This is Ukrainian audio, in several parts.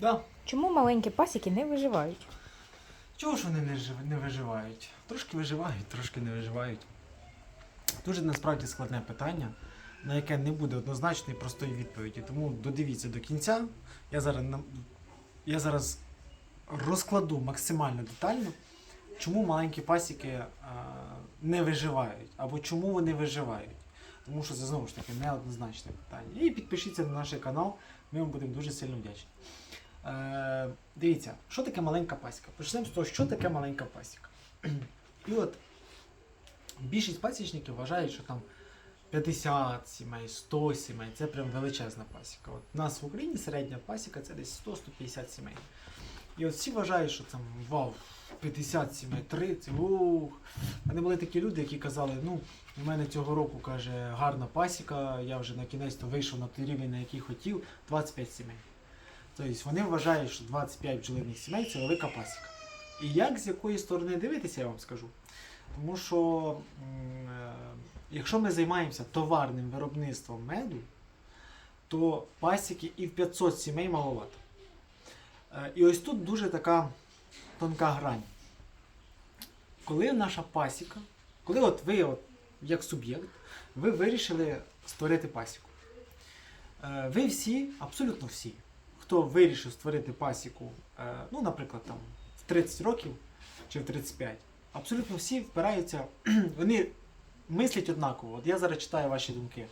Да. Чому маленькі пасіки не виживають? Чого ж вони не, жив- не виживають? Трошки виживають, трошки не виживають. Дуже насправді складне питання, на яке не буде однозначної простої відповіді. Тому додивіться до кінця. Я зараз, я зараз розкладу максимально детально, чому маленькі пасіки а, не виживають, або чому вони виживають. Тому що це знову ж таки неоднозначне питання. І підпишіться на наш канал, ми вам будемо дуже сильно вдячні. Е, дивіться, що таке маленька пасіка? Почнемо з того, що таке маленька пасіка. І от більшість пасічників вважають, що там 50 сімей, 100 сімей це прям величезна пасіка. От у нас в Україні середня пасіка це десь 100-150 сімей. І от всі вважають, що там вау, 50 сімей, 30, ух. Мене були такі люди, які казали, ну, у мене цього року каже гарна пасіка, я вже на кінець то вийшов на той рівень, на який хотів, 25 сімей. Тобто вони вважають, що 25 бджолиних сімей це велика пасіка. І як з якої сторони дивитися, я вам скажу. Тому що е, якщо ми займаємося товарним виробництвом меду, то пасіки і в 500 сімей маловато. Е, І ось тут дуже така тонка грань. Коли наша пасіка, коли от ви, от, як суб'єкт, ви вирішили створити пасіку. Е, Ви всі, абсолютно всі, хто вирішив створити пасіку, е, ну, наприклад, там, в 30 років чи в 35, абсолютно всі впираються, вони мислять однаково. От я зараз читаю ваші думки.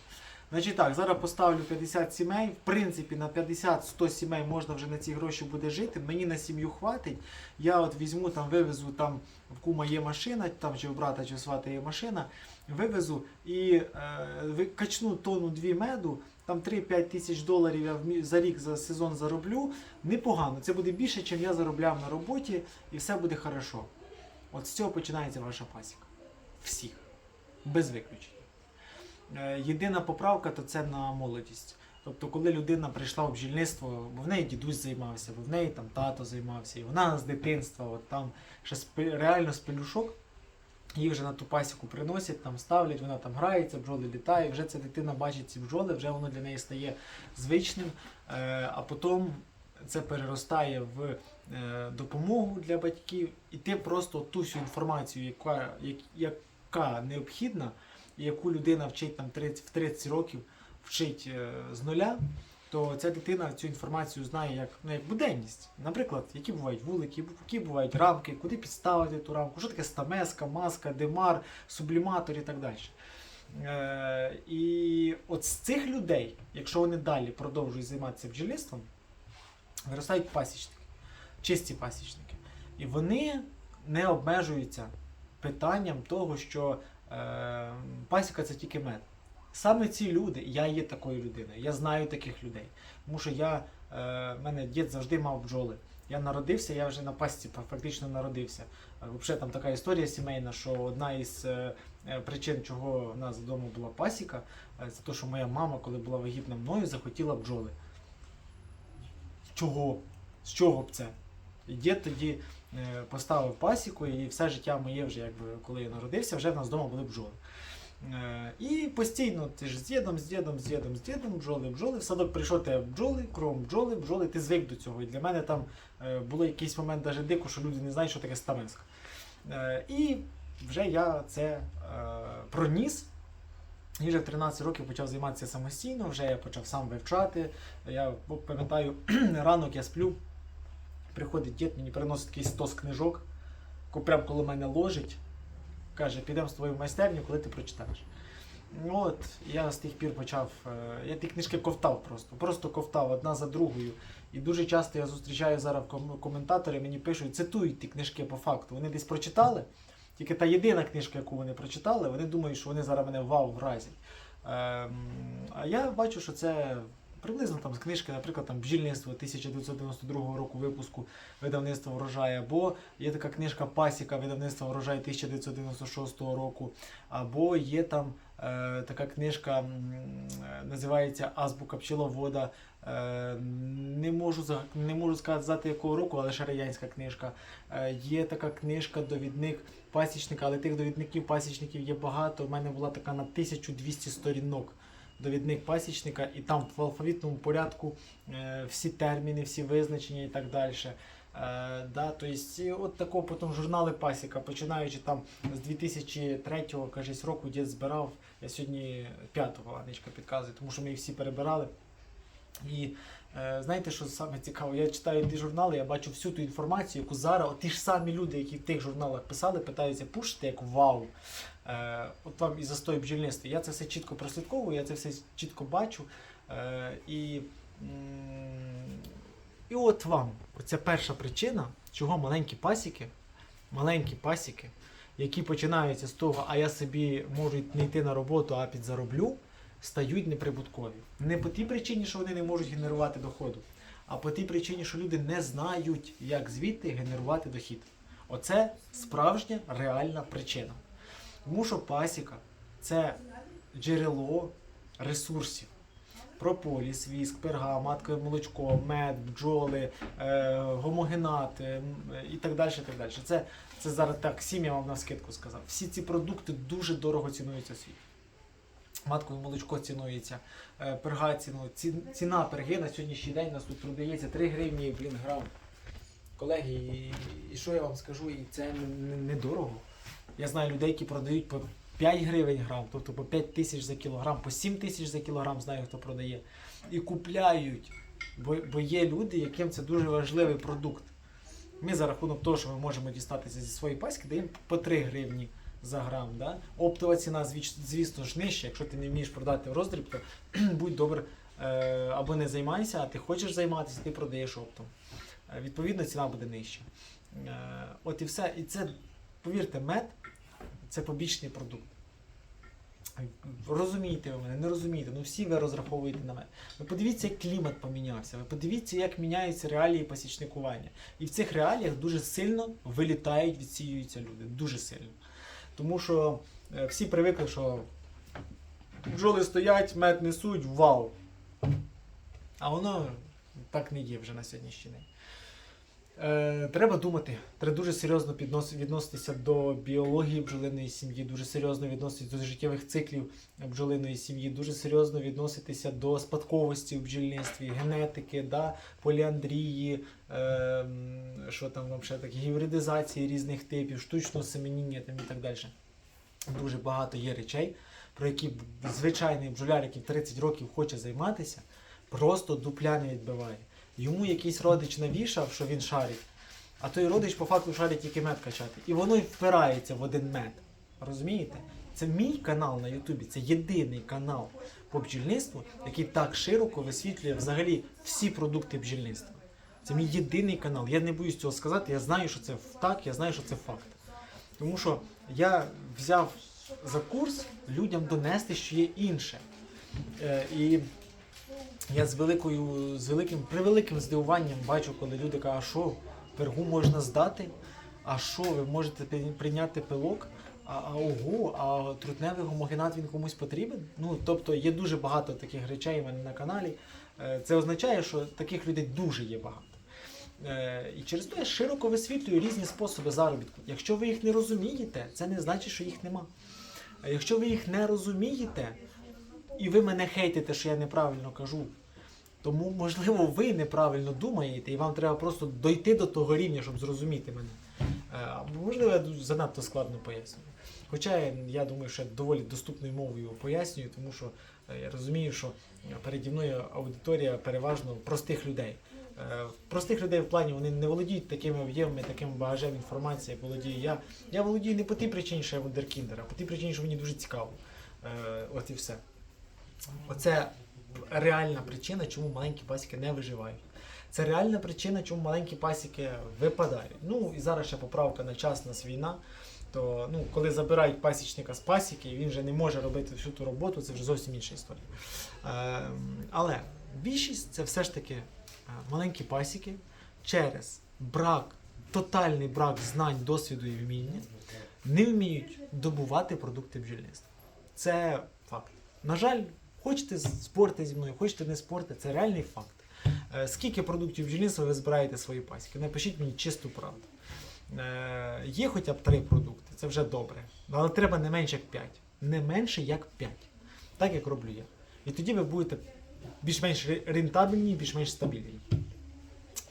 Значить так, зараз поставлю 50 сімей. В принципі, на 50-100 сімей можна вже на ці гроші буде жити. Мені на сім'ю хватить. Я от візьму там, вивезу там в кума є машина, там чи в брата, чи в свата є машина, вивезу і е, качну тонну дві меду, там 3-5 тисяч доларів я за рік за сезон зароблю. Непогано. Це буде більше, ніж я заробляв на роботі, і все буде хорошо. От з цього починається ваша пасіка. Всіх. Без виключення. Е, Єдина поправка то це на молодість. Тобто, коли людина прийшла в бджільництво, бо в неї дідусь займався, бо в неї там тато займався, і вона з дитинства, от там ще реально з пелюшок, її вже на ту пасіку приносять, там ставлять, вона там грається, бджоли літають, вже ця дитина бачить ці бджоли, вже воно для неї стає звичним, е, а потім це переростає в е, допомогу для батьків, і ти просто ту всю інформацію, яка, яка необхідна, яку людина вчить там 30, в 30 років, вчить е, з нуля, то ця дитина цю інформацію знає як, ну, як буденність. Наприклад, які бувають вулики, які бувають рамки, куди підставити ту рамку, що таке стамеска, маска, демар, субліматор і так далі. Е, і от з цих людей, якщо вони далі продовжують займатися бджільництвом, виростають пасічники, чисті пасічники. І вони не обмежуються питанням того, що пасіка це тільки мед. Саме ці люди, я є такою людиною, я знаю таких людей. Тому що я, е, в мене дід завжди мав бджоли. Я народився, я вже на пасіці фактично народився. Е, Взагалі там така історія сімейна, що одна із е, е, причин, чого в нас вдома була пасіка, е, це те, що моя мама, коли була вагітна мною, захотіла бджоли. Чого? З чого б це? І дід тоді е, поставив пасіку, і все життя моє, вже якби коли я народився, вже в нас вдома були бджоли. Е, І постійно ти ж з дідом, з дідом, з дідом, з дідом, бджоли, бджоли. В садок прийшов тебе бджоли, кром бджоли, бджоли, ти звик до цього. І для мене там е, було якийсь момент навіть дико, що люди не знають, що таке стамеска. Е, І вже я це е, проніс. І вже в 13 років почав займатися самостійно, вже я почав сам вивчати. Я пам'ятаю, ранок я сплю, приходить дід, мені приносить такий стос книжок, ко- прям коло мене ложить, каже, підемо з тобою в майстерню, коли ти прочитаєш. Ну От, я з тих пір почав. е, Я ті книжки ковтав просто, просто ковтав одна за другою. І дуже часто я зустрічаю зараз коментатори, мені пишуть, цитують ті книжки по факту. Вони десь прочитали, тільки та єдина книжка, яку вони прочитали, вони думають, що вони зараз мене вау вразять. Ем, а я бачу, що це приблизно там з книжки, наприклад, там бджільництво 1992 року випуску видавництва врожай, або є така книжка Пасіка видавництва врожай 1996 року, або є там е, така книжка, е, називається Азбука пчеловода. Е, не, можу, не можу сказати якого року, але ще радянська книжка. Е, є така книжка Довідник пасічника, але тих довідників пасічників є багато. У мене була така на 1200 сторінок. Довідник пасічника, і там в алфавітному порядку е, всі терміни, всі визначення і так далі. Е, да, то есть, от такого потім журнали пасіка, починаючи там з 2003 кажись, року дід збирав. Я сьогодні 5-го Анечка підказує, тому що ми їх всі перебирали. І е, знаєте, що саме цікаво? Я читаю ті журнали, я бачу всю ту інформацію, яку зараз ті ж самі люди, які в тих журналах писали, питаються пушити як вау. Е, от вам і застой бджільництва. Я це все чітко прослідковую, я це все чітко бачу. Е, і, і от вам, оця перша причина, чого маленькі пасіки, маленькі пасіки, які починаються з того, а я собі можу не йти на роботу, а підзароблю, стають неприбуткові. Не по тій причині, що вони не можуть генерувати доходу, а по тій причині, що люди не знають, як звідти генерувати дохід. Оце справжня реальна причина. Тому що пасіка це джерело ресурсів. Прополіс, віск, перга, маткове молочко, мед, бджоли, е, гомогенат е, і так далі. Так далі. Це, це зараз так, сім я вам на скидку сказав. Всі ці продукти дуже дорого цінуються в світі. Маткове молочко цінується, е, перга цінується. Ці- Ціна перги на сьогоднішній день нас тут продається 3 гривні блін, грам. Колеги, і, і що я вам скажу, і це не- не- недорого. Я знаю людей, які продають по 5 гривень грам, тобто по 5 тисяч за кілограм, по 7 тисяч за кілограм, знаю, хто продає. І купляють. Бо, бо є люди, яким це дуже важливий продукт. Ми за рахунок того, що ми можемо дістатися зі своєї паськи, даємо по 3 гривні за грам. Да? Оптова ціна, звісно ж, нижча. Якщо ти не вмієш продати в роздріб, то будь добре, або не займайся, а ти хочеш займатися, ти продаєш оптом. Е, Відповідно, ціна буде нижча. Е, От і все. І це, повірте, мед це побічний продукт. Розумієте ви мене, не розумієте, ну всі ви розраховуєте на мене. Ви подивіться, як клімат помінявся, ви подивіться, як міняються реалії пасічникування. І в цих реаліях дуже сильно вилітають, відсіюються люди. Дуже сильно. Тому що е, всі привикли, що бджоли стоять, мед несуть, вау. А воно так не є вже на сьогоднішній день. Е, треба думати, треба дуже серйозно піднос- відноситися до біології бджолиної сім'ї, дуже серйозно відноситися до життєвих циклів бджолиної сім'ї, дуже серйозно відноситися до спадковості в бджільництві, генетики, да, поліандрії, е, що там вам ще таке, гібридизації різних типів, штучного семеніння там і так далі. Дуже багато є речей, про які звичайний бджоляр, який 30 років хоче займатися, просто дупля не відбиває. Йому якийсь родич навішав, що він шарить, а той родич по факту шарить тільки мед качати. І воно й впирається в один мед. Розумієте? Це мій канал на Ютубі, це єдиний канал по бджільництву, який так широко висвітлює взагалі всі продукти бджільництва. Це мій єдиний канал. Я не боюсь цього сказати. Я знаю, що це так, я знаю, що це факт. Тому що я взяв за курс людям донести, що є інше. Е, і я з великою, з великим, превеликим здивуванням бачу, коли люди кажуть, а що, пергу можна здати? А що, ви можете прийняти пилок? А, а ого, а трутневий гомогенат він комусь потрібен? Ну, тобто є дуже багато таких речей у мене на каналі. Е, Це означає, що таких людей дуже є багато. Е, І через те я широко висвітлюю різні способи заробітку. Якщо ви їх не розумієте, це не значить, що їх нема. А якщо ви їх не розумієте, і ви мене хейтите, що я неправильно кажу, тому, можливо, ви неправильно думаєте, і вам треба просто дойти до того рівня, щоб зрозуміти мене. Е, можливо, я занадто складно пояснюю. Хоча я, я думаю, що я доволі доступною мовою пояснюю, тому що е, я розумію, що переді мною аудиторія переважно простих людей. Е, Простих людей в плані вони не володіють такими об'ємами, таким багажем інформації, як володію я. Я володію не по тій причині, що я вундеркіндер, а по тій причині, що мені дуже цікаво. Е, От і все. Оце реальна причина, чому маленькі пасіки не виживають. Це реальна причина, чому маленькі пасіки випадають. Ну і зараз ще поправка на час, нас війна. То ну, коли забирають пасічника з пасіки, і він вже не може робити всю ту роботу, це вже зовсім інша історія. Е, але більшість це все ж таки е, маленькі пасіки через брак, тотальний брак знань, досвіду і вміння, не вміють добувати продукти бджільництва. Це факт. На жаль, хочете спорти зі мною, хочете не спорти, це реальний факт. Е, Скільки продуктів бджільництва ви збираєте свої пасіки? Напишіть мені чисту правду. Е, Є хоча б три продукти, це вже добре. Але треба не менше як 5. Не менше як 5. Так як роблю я. І тоді ви будете більш-менш ре- рентабельні, більш-менш стабільні.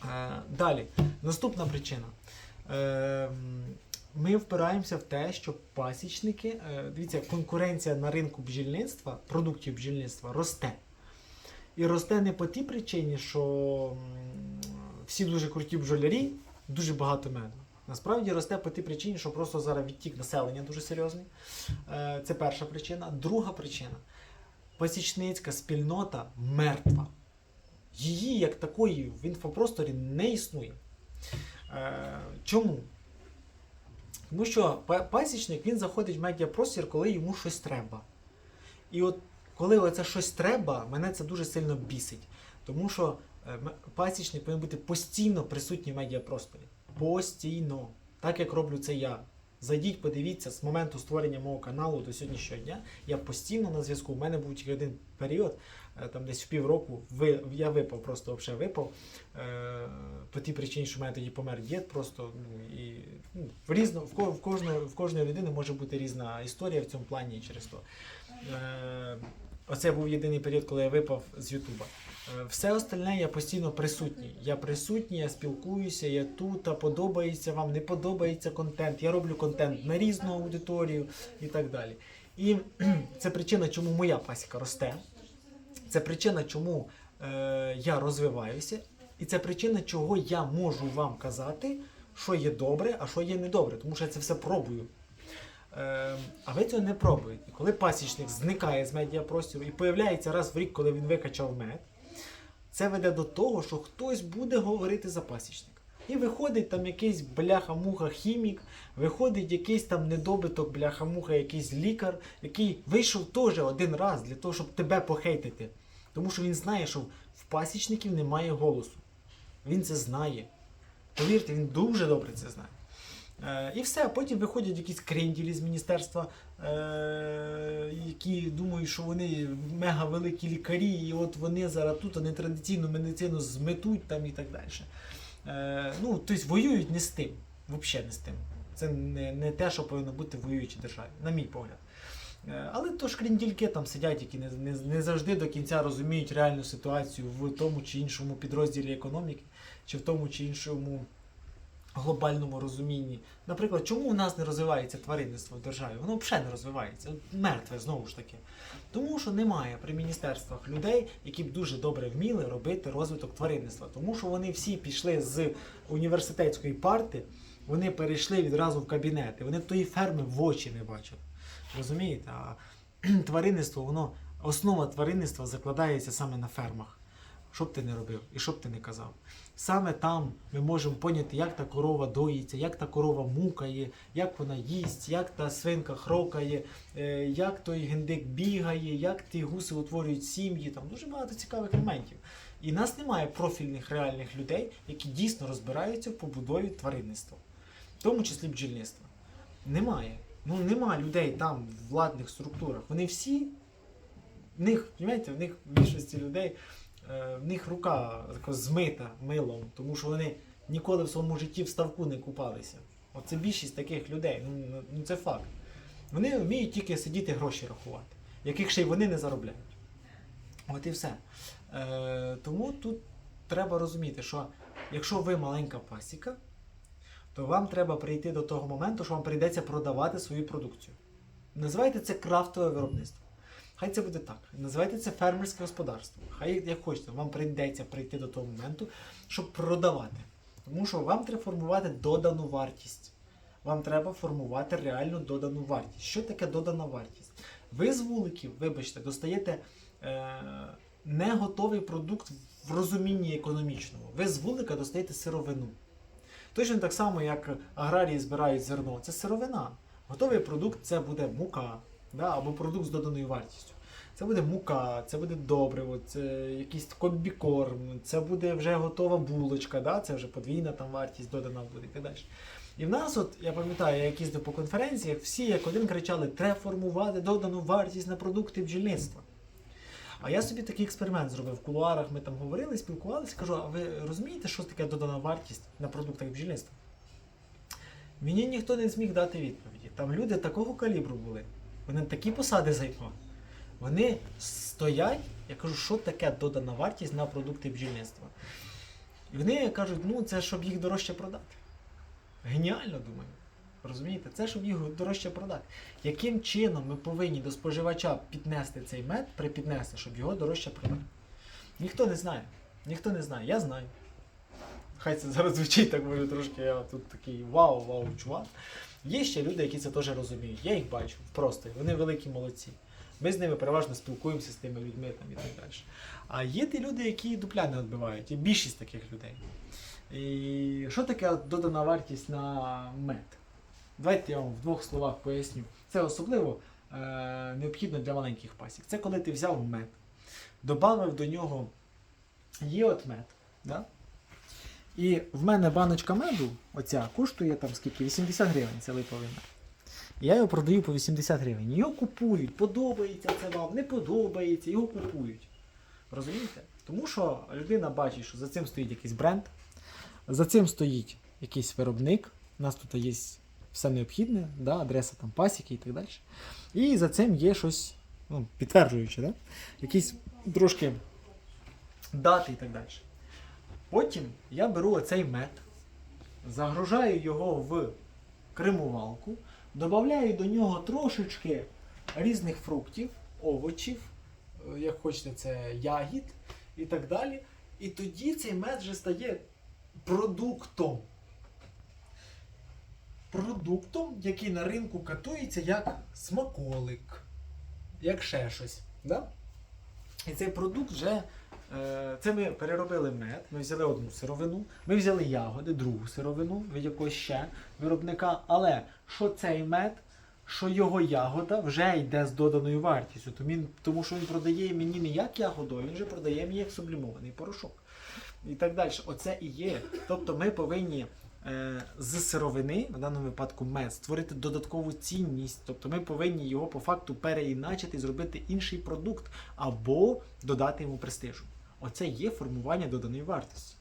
Е, далі, наступна причина. Ми впираємося в те, що пасічники, е, дивіться, конкуренція на ринку бджільництва, продуктів бджільництва росте. І росте не по тій причині, що всі дуже круті бджолярі, дуже багато меду. Насправді росте по тій причині, що просто зараз відтік населення дуже серйозний. Е, Це перша причина. Друга причина пасічницька спільнота мертва. Її як такої в інфопросторі не існує. Е, Чому? Тому що пасічник він заходить в медіапростір, коли йому щось треба. І от коли оце щось треба, мене це дуже сильно бісить. Тому що е, пасічник повинен бути постійно присутній в медіапросторі. Постійно. Так як роблю це я. Зайдіть, подивіться, з моменту створення мого каналу до сьогоднішнього дня я постійно на зв'язку. У мене був тільки один період, там десь в півроку, ви, я випав, просто взагалі випав. Е, по тій причині, що в мене тоді помер дід, просто ну, і ну, в різно, в, в, кожної, в кожної людини може бути різна історія в цьому плані і через то. Е, оце був єдиний період, коли я випав з Ютуба. Е, Все остальне я постійно присутній. Я присутній, я спілкуюся, я тут, а подобається вам, не подобається контент. Я роблю контент на різну аудиторію і так далі. І це причина, чому моя пасіка росте. Це причина, чому е, я розвиваюся, і це причина, чого я можу вам казати, що є добре, а що є недобре, тому що я це все пробую. Е, а ви цього не пробуєте. І коли пасічник зникає з медіапростіру і появляється раз в рік, коли він викачав мед, це веде до того, що хтось буде говорити за пасічника. І виходить там якийсь бляха-муха хімік, виходить якийсь там недобиток бляха-муха, якийсь лікар, який вийшов теж один раз для того, щоб тебе похейтити. Тому що він знає, що в пасічників немає голосу. Він це знає. Повірте, він дуже добре це знає. Е, і все, потім виходять якісь кренділі з міністерства, е, які думають, що вони мега великі лікарі, і от вони зараз тут нетрадиційну медицину зметуть там і так далі. Е, ну, тобто воюють не з тим, взагалі не з тим. Це не, не те, що повинно бути в воюючій державі, на мій погляд. Е, Але то ж крендільки там сидять, які не, не, не завжди до кінця розуміють реальну ситуацію в тому чи іншому підрозділі економіки, чи в тому чи іншому глобальному розумінні. Наприклад, чому у нас не розвивається тваринництво в державі? Воно взагалі не розвивається, мертве знову ж таки. Тому що немає при міністерствах людей, які б дуже добре вміли робити розвиток тваринництва. Тому що вони всі пішли з університетської парти, вони перейшли відразу в кабінети. Вони тої ферми в очі не бачили. Розумієте? А тваринництво, воно, основа тваринництва закладається саме на фермах. Що б ти не робив і що б ти не казав. Саме там ми можемо поняти, як та корова доїться, як та корова мукає, як вона їсть, як та свинка хрокає, е, як той гендик бігає, як ті гуси утворюють сім'ї. Там дуже багато цікавих моментів. І нас немає профільних реальних людей, які дійсно розбираються в побудові тваринництва, в тому числі бджільництва. Немає. Ну нема людей там в владних структурах. Вони всі, в них, розумієте, в них в більшості людей, в них рука змита милом, тому що вони ніколи в своєму житті в ставку не купалися. Оце більшість таких людей. Ну, ну, ну це факт. Вони вміють тільки сидіти гроші рахувати, яких ще й вони не заробляють. От і все. Е, тому тут треба розуміти, що якщо ви маленька пасіка, то вам треба прийти до того моменту, що вам прийдеться продавати свою продукцію. Називайте це крафтове виробництво. Хай це буде так. Називайте це фермерське господарство. Хай як хочете, вам прийдеться прийти до того моменту, щоб продавати. Тому що вам треба формувати додану вартість. Вам треба формувати реальну додану вартість. Що таке додана вартість? Ви з вуликів, вибачте, достаєте е, не готовий продукт в розумінні економічному. Ви з вулика достаєте сировину. Точно так само, як аграрії збирають зерно, це сировина. Готовий продукт це буде мука, да, або продукт з доданою вартістю. Це буде мука, це буде добриво, це якийсь комбікорм, це буде вже готова булочка, да, це вже подвійна там вартість додана буде і так далі. І в нас, от я пам'ятаю, я їздив по конференціях, всі як один кричали: треба формувати додану вартість на продукти бджільництва. А я собі такий експеримент зробив в кулуарах. Ми там говорили, спілкувалися. Кажу, а ви розумієте, що таке додана вартість на продуктах бджільництва? Мені ніхто не зміг дати відповіді. Там люди такого калібру були. Вони такі посади займали. Вони стоять, я кажу, що таке додана вартість на продукти бджільництва. І вони кажуть, ну це щоб їх дорожче продати. Геніально думаю. Розумієте? Це щоб їх дорожче продати. Яким чином ми повинні до споживача піднести цей мед, припіднести, щоб його дорожче продати? Ніхто не знає. Ніхто не знає. Я знаю. Хай це зараз звучить так може трошки, я тут такий вау-вау, чувак. Є ще люди, які це теж розуміють. Я їх бачу просто. Вони великі молодці. Ми з ними переважно спілкуємося з тими людьми там, і так далі. А є ті люди, які дупля не відбивають, і більшість таких людей. І що таке додана вартість на мед? Давайте я вам в двох словах поясню. Це особливо е, необхідно для маленьких пасік. Це коли ти взяв мед, додав до нього є от мед. Да? І в мене баночка меду, оця, коштує там скільки? 80 гривень, це липовий. Я його продаю по 80 гривень. Його купують, подобається це вам, не подобається, його купують. Розумієте? Тому що людина бачить, що за цим стоїть якийсь бренд, за цим стоїть якийсь виробник. У нас тут є все необхідне, да, адреса там пасіки і так далі. І за цим є щось ну, підтверджуюче, да? якісь трошки дати і так далі. Потім я беру оцей мед, загружаю його в кремувалку, додаю до нього трошечки різних фруктів, овочів, е, як хочете, це ягід і так далі. І тоді цей мед вже стає продуктом. Продуктом, який на ринку катується як смаколик, як ще щось. Да? І цей продукт вже. Е, Це ми переробили мед, ми взяли одну сировину, ми взяли ягоди, другу сировину від якогось ще виробника. Але що цей мед, що його ягода вже йде з доданою вартістю. Тому, що він продає мені не як ягоду, він вже продає мені як сублімований порошок. І так далі. Оце і є. Тобто ми повинні е, з сировини, в даному випадку мед, створити додаткову цінність. Тобто ми повинні його по факту переіначити зробити інший продукт або додати йому престижу. Оце є формування доданої вартості.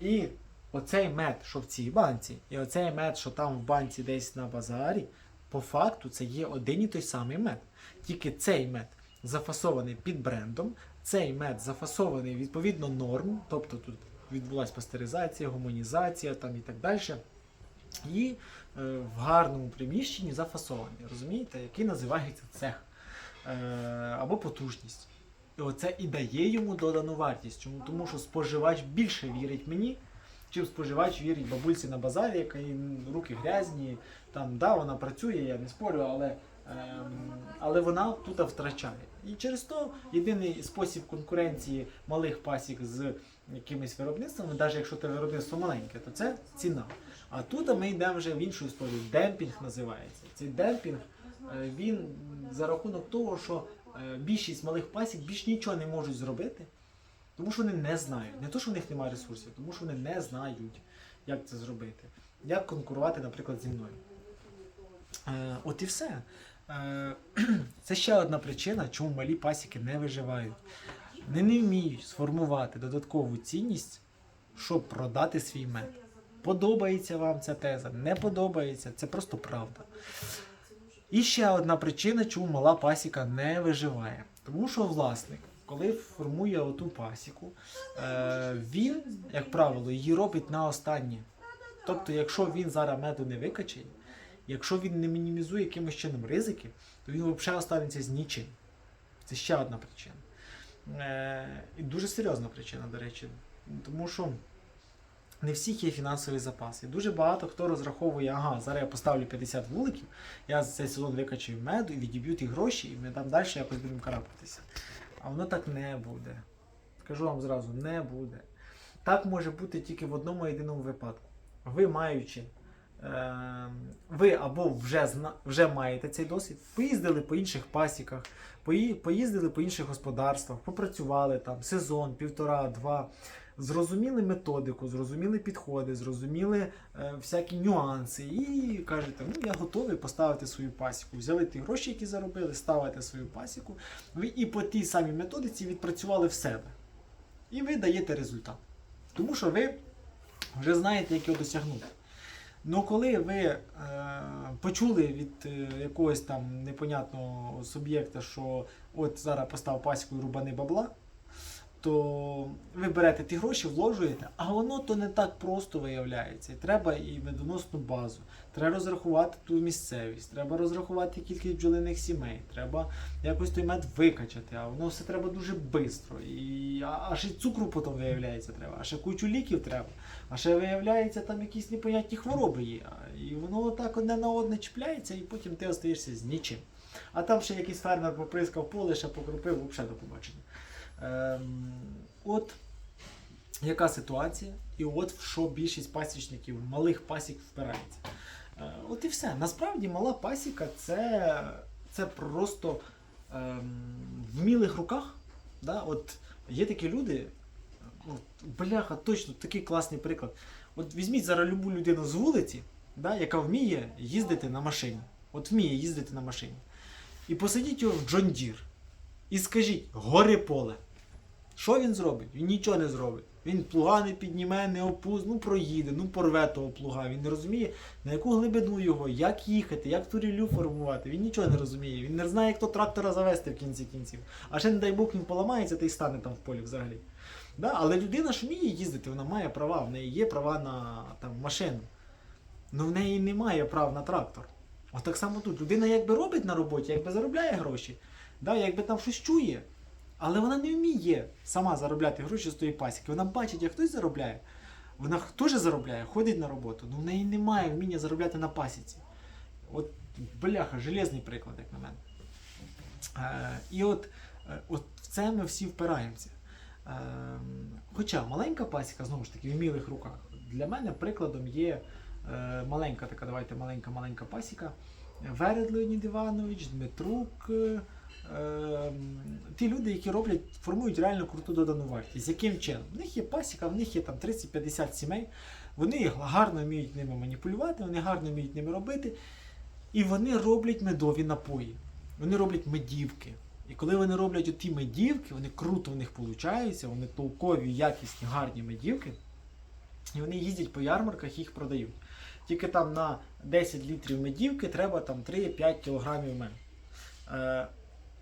І оцей мед, що в цій банці, і оцей мед, що там в банці десь на базарі, по факту це є один і той самий мед. Тільки цей мед зафасований під брендом, цей мед зафасований відповідно норм, тобто тут відбулася пастеризація, гуманізація там і так далі. І е, в гарному приміщенні зафасований, розумієте, який називається цех е, або потужність. І оце і дає йому додану вартість. Чому? Тому що споживач більше вірить мені, чим споживач вірить бабульці на базарі, яка руки грязні. Там, да, вона працює, я не спорю, але, ем, але вона тут втрачає. І через то єдиний спосіб конкуренції малих пасік з якимись виробництвами, навіть якщо те виробництво маленьке, то це ціна. А тут ми йдемо вже в іншу історію. Демпінг називається. Цей демпінг е, він за рахунок того, що більшість малих пасік більш нічого не можуть зробити, тому що вони не знають. Не то, що в них немає ресурсів, тому що вони не знають, як це зробити. Як конкурувати, наприклад, зі мною. Е, от і все. Е, це ще одна причина, чому малі пасіки не виживають. Вони не вміють сформувати додаткову цінність, щоб продати свій мед. Подобається вам ця теза, не подобається, це просто правда. І ще одна причина, чому мала пасіка не виживає. Тому що власник, коли формує оту пасіку, е, він, як правило, її робить на останнє. Тобто, якщо він зараз меду не викачає, якщо він не мінімізує якимось чином ризики, то він взагалі останеться з нічим. Це ще одна причина. Е, і дуже серйозна причина, до речі. Тому що не всіх є фінансові запаси. Дуже багато хто розраховує, ага, зараз я поставлю 50 вуликів, я за цей сезон викачаю меду і відіб'ю ті гроші, і ми там далі якось будемо карабкатися. А воно так не буде. Скажу вам зразу, не буде. Так може бути тільки в одному єдиному випадку. Ви маючи, е, ви або вже, вже маєте цей досвід, поїздили по інших пасіках, пої- поїздили по інших господарствах, попрацювали там сезон, півтора, два, зрозуміли методику, зрозуміли підходи, зрозуміли е, всякі нюанси і кажете, ну я готовий поставити свою пасіку. Взяли ті гроші, які заробили, ставите свою пасіку, ви і по тій самій методиці відпрацювали в себе. І ви даєте результат. Тому що ви вже знаєте, як його досягнути. Ну, коли ви е, почули від е, якогось там непонятного суб'єкта, що от зараз постав паську і рубани бабла, то ви берете ті гроші, вложуєте, а воно то не так просто виявляється. Треба і медоносну базу, треба розрахувати ту місцевість, треба розрахувати кількість бджолиних сімей, треба якось той мед викачати, а воно все треба дуже швидко. І аж і цукру потім виявляється треба, а ще кучу ліків треба. А ще виявляється, там якісь непонятні хвороби є. І воно так одне на одне чіпляється, і потім ти остаєшся з нічим. А там ще якийсь фермер поприскав поле, ще покропив, взагалі до побачення. Ем, от яка ситуація, і от в що більшість пасічників, малих пасік впирається. Е, от і все. Насправді мала пасіка це, це просто ем, в мілих руках. Да? От є такі люди, от, бляха, точно такий класний приклад. От візьміть зараз любу людину з вулиці, да, яка вміє їздити на машині. От вміє їздити на машині. І посадіть його в Джон Дір. І скажіть, гори поле. Що він зробить? Він нічого не зробить. Він плуга не підніме, не опуз, ну проїде, ну порве того плуга. Він не розуміє, на яку глибину його, як їхати, як ту рілю формувати. Він нічого не розуміє. Він не знає, як то трактора завести в кінці кінців. А ще, не дай Бог, він поламається та й стане там в полі взагалі. Да? Але людина ж вміє їздити, вона має права, в неї є права на там, машину. Ну в неї немає прав на трактор. От так само тут. Людина якби робить на роботі, якби заробляє гроші, да, якби там щось чує. Але вона не вміє сама заробляти гроші з тої пасіки. Вона бачить, як хтось заробляє. Вона теж заробляє, ходить на роботу, але в неї немає вміння заробляти на пасіці. От, бляха, железний приклад, як на мене. Е, і от, е, от в це ми всі впираємося. Е, хоча маленька пасіка, знову ж таки, в вмілих руках. Для мене прикладом є е, маленька така, давайте маленька-маленька пасіка. Веред Леонід Іванович, Дмитрук. Е, Ем, ті люди, які роблять, формують реально круту додану вартість. Яким чином? В них є пасіка, в них є там 30-50 сімей, вони гарно вміють ними маніпулювати, вони гарно вміють ними робити. І вони роблять медові напої. Вони роблять медівки. І коли вони роблять оті медівки, вони круто в них виходить, вони толкові, якісні, гарні медівки. І вони їздять по ярмарках їх продають. Тільки там на 10 літрів медівки треба там 3-5 кілограмів меду.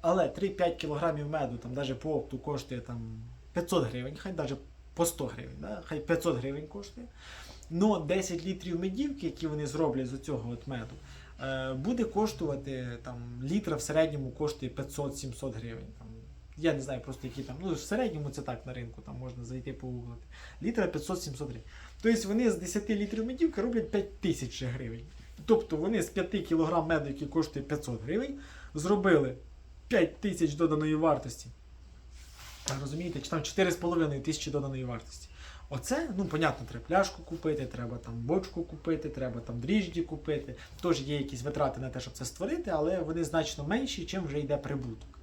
Але 3-5 кілограмів меду, там навіть по опту коштує там 500 гривень, хай навіть по 100 гривень, да? хай 500 гривень коштує. Но 10 літрів медівки, які вони зроблять з цього от меду, е, буде коштувати там літра в середньому коштує 500-700 гривень. Там, я не знаю просто які там. Ну, в середньому це так на ринку, там можна зайти погуглити. Літра 500-700 гривень. Тобто вони з 10 літрів медівки роблять 5 тисяч гривень. Тобто вони з 5 кг меду, який коштує 500 гривень, зробили 5 тисяч доданої вартості. Розумієте, чи там 4,5 тисячі доданої вартості. Оце, ну, понятно, треба пляшку купити, треба там бочку купити, треба там дріжджі купити. Тож є якісь витрати на те, щоб це створити, але вони значно менші, чим вже йде прибуток.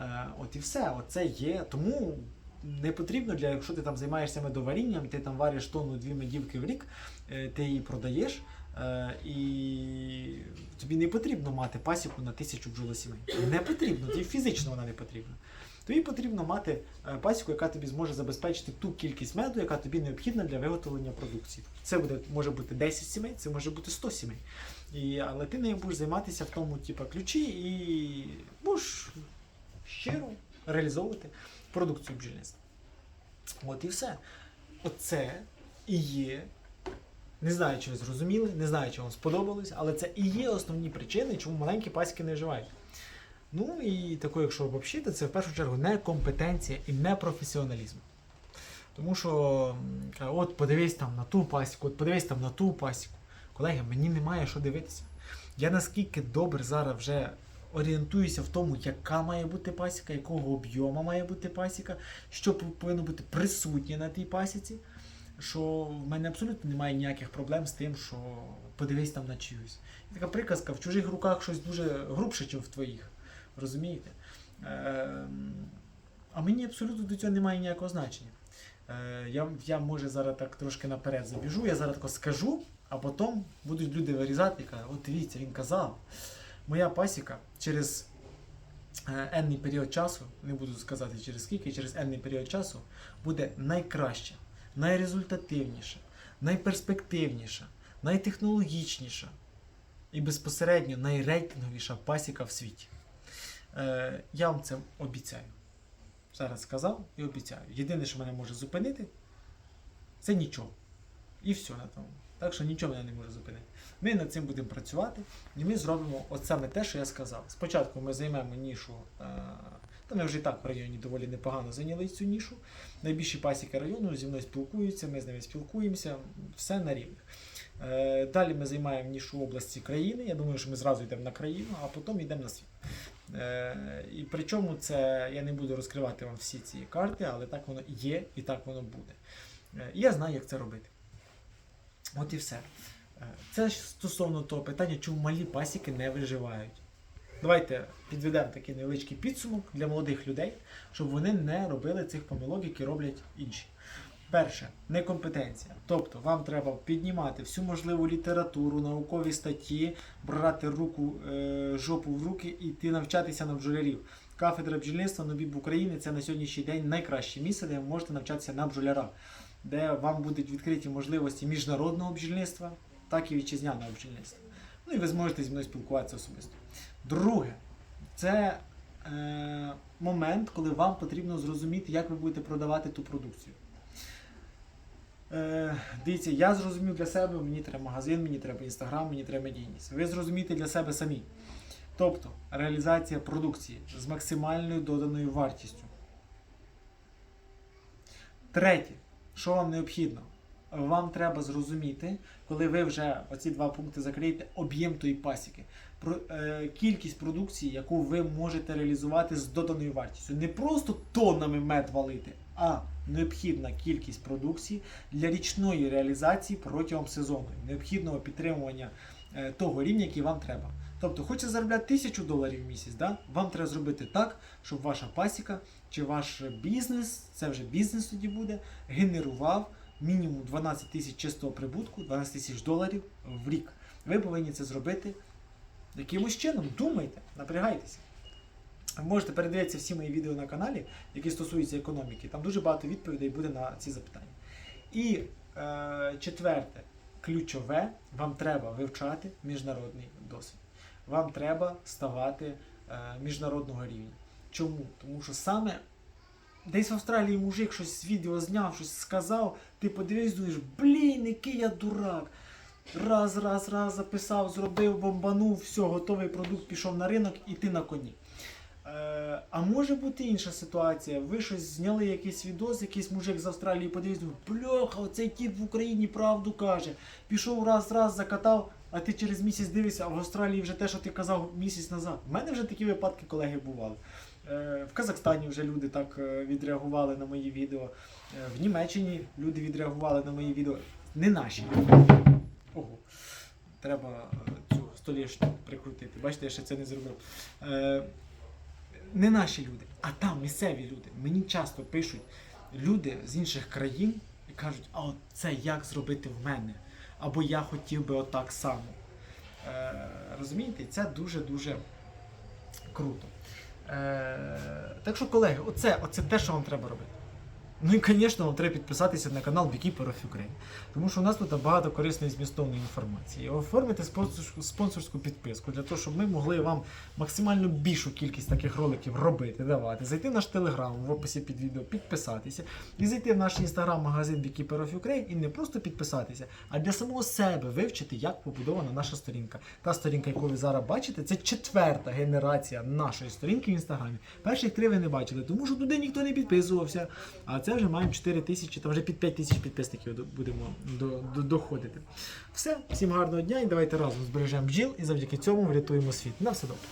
Е, от і все, оце є. Тому не потрібно для, якщо ти там займаєшся медоварінням, ти там вариш тонну дві медівки в рік, е, ти її продаєш. Е, і тобі не потрібно мати пасіку на тисячу бджолосімей. Не потрібно, тобі фізично вона не потрібна. Тобі потрібно мати е, пасіку, яка тобі зможе забезпечити ту кількість меду, яка тобі необхідна для виготовлення продукції. Це буде, може бути 10 сімей, це може бути 100 сімей. І, але ти нею будеш займатися в тому, типу, ключі і будеш щиро реалізовувати продукцію бджільництва. От і все. Оце і є не знаю, чи ви зрозуміли, не знаю, чи вам сподобалось, але це і є основні причини, чому маленькі пасіки не вживають. Ну і таке, якщо обобщити, це в першу чергу некомпетенція і непрофесіоналізм. Тому що, от подивись там на ту пасіку, от подивись там на ту пасіку. Колеги, мені немає що дивитися. Я наскільки добре зараз вже орієнтуюся в тому, яка має бути пасіка, якого об'єму має бути пасіка, що повинно бути присутнє на тій пасіці що в мене абсолютно немає ніяких проблем з тим, що подивись там на чиюсь. Така приказка, в чужих руках щось дуже грубше, ніж в твоїх. Розумієте? Ем, а мені абсолютно до цього немає ніякого значення. Е, я, я може зараз так трошки наперед забіжу, я зараз тако скажу, а потім будуть люди вирізати і кажуть, от дивіться, він казав. Моя пасіка через е, енний період часу, не буду сказати через скільки, через енний період часу буде найкраща найрезультативніша, найперспективніша, найтехнологічніша і безпосередньо найрейтинговіша пасіка в світі. Е, я вам це обіцяю. Зараз сказав і обіцяю. Єдине, що мене може зупинити, це нічого. І все на тому. Так що нічого мене не може зупинити. Ми над цим будемо працювати, і ми зробимо от саме те, що я сказав. Спочатку ми займемо нішу. Е, та ми вже і так в районі доволі непогано зайняли цю нішу. Найбільші пасіки району зі мною спілкуються, ми з ними спілкуємося, все на рівних. Е, Далі ми займаємо нішу області країни. Я думаю, що ми зразу йдемо на країну, а потім йдемо на світ. Е, І причому це я не буду розкривати вам всі ці карти, але так воно є і так воно буде. Е, І я знаю, як це робити. От і все. Це стосовно того питання, чому малі пасіки не виживають. Давайте підведемо такий невеличкий підсумок для молодих людей, щоб вони не робили цих помилок, які роблять інші. Перше, некомпетенція. Тобто вам треба піднімати всю можливу літературу, наукові статті, брати руку, е, жопу в руки і йти навчатися на бджолярів. Кафедра бджільництва НОБІБ України це на сьогоднішній день найкраще місце, де ви можете навчатися на бджоляра, де вам будуть відкриті можливості міжнародного бджільництва, так і вітчизняного бджільництва. Ну і ви зможете зі мною спілкуватися особисто. Друге, це е, момент, коли вам потрібно зрозуміти, як ви будете продавати ту продукцію. Е, дивіться, я зрозумів для себе, мені треба магазин, мені треба інстаграм, мені треба медійність. Ви зрозумієте для себе самі. Тобто реалізація продукції з максимальною доданою вартістю. Третє, що вам необхідно? Вам треба зрозуміти, коли ви вже оці два пункти закриєте, об'єм тої пасіки, кількість продукції, яку ви можете реалізувати з доданою вартістю. Не просто тоннами мед валити, а необхідна кількість продукції для річної реалізації протягом сезону, необхідного підтримування е, того рівня, який вам треба. Тобто, хочете заробляти тисячу доларів в місяць, да? вам треба зробити так, щоб ваша пасіка чи ваш бізнес, це вже бізнес тоді буде, генерував мінімум 12 тисяч чистого прибутку, 12 тисяч доларів в рік. Ви повинні це зробити якимось чином. Думайте, напрягайтеся. Ви можете передивитися всі мої відео на каналі, які стосуються економіки. Там дуже багато відповідей буде на ці запитання. І е, четверте, ключове, вам треба вивчати міжнародний досвід. Вам треба ставати е, міжнародного рівня. Чому? Тому що саме десь в Австралії мужик щось з відео зняв, щось сказав, ти подивись, думаєш, блін, який я дурак. Раз, раз, раз записав, зробив, бомбанув, все, готовий продукт пішов на ринок і ти на коні. Е, а може бути інша ситуація. Ви щось зняли якийсь відос, якийсь мужик з Австралії подивився, бляха, оцей тіп в Україні правду каже. Пішов раз, раз, закатав, а ти через місяць дивишся, а в Австралії вже те, що ти казав місяць назад. У мене вже такі випадки, колеги, бували. Е, В Казахстані вже люди так е, відреагували на мої відео. В Німеччині люди відреагували на мої відео. Не наші. Ого. Треба е, цю столішню прикрутити. Бачите, я ще це не зробив. Е, не наші люди, а там місцеві люди. Мені часто пишуть люди з інших країн і кажуть, а от це як зробити в мене? Або я хотів би отак само. Е, розумієте, це дуже-дуже круто. Е, так що, колеги, оце, оце те, що вам треба робити. Ну і, звісно, вам треба підписатися на канал Beekeeper of Ukraine, тому що у нас тут багато корисної змістовної інформації. Оформити спонсорську, спонсорську підписку для того, щоб ми могли вам максимально більшу кількість таких роликів робити, давати. Зайти в наш телеграм в описі під відео, підписатися, і зайти в наш інстаграм-магазин Beekeeper of Ukraine і не просто підписатися, а для самого себе вивчити, як побудована наша сторінка. Та сторінка, яку ви зараз бачите, це четверта генерація нашої сторінки в інстаграмі. Перших три ви не бачили, тому що туди ніхто не підписувався. А це вже маємо 4 тисячі, та вже під 5 тисяч підписників будемо до, до, доходити. Все, всім гарного дня і давайте разом збережемо бджіл і завдяки цьому врятуємо світ. На все добре.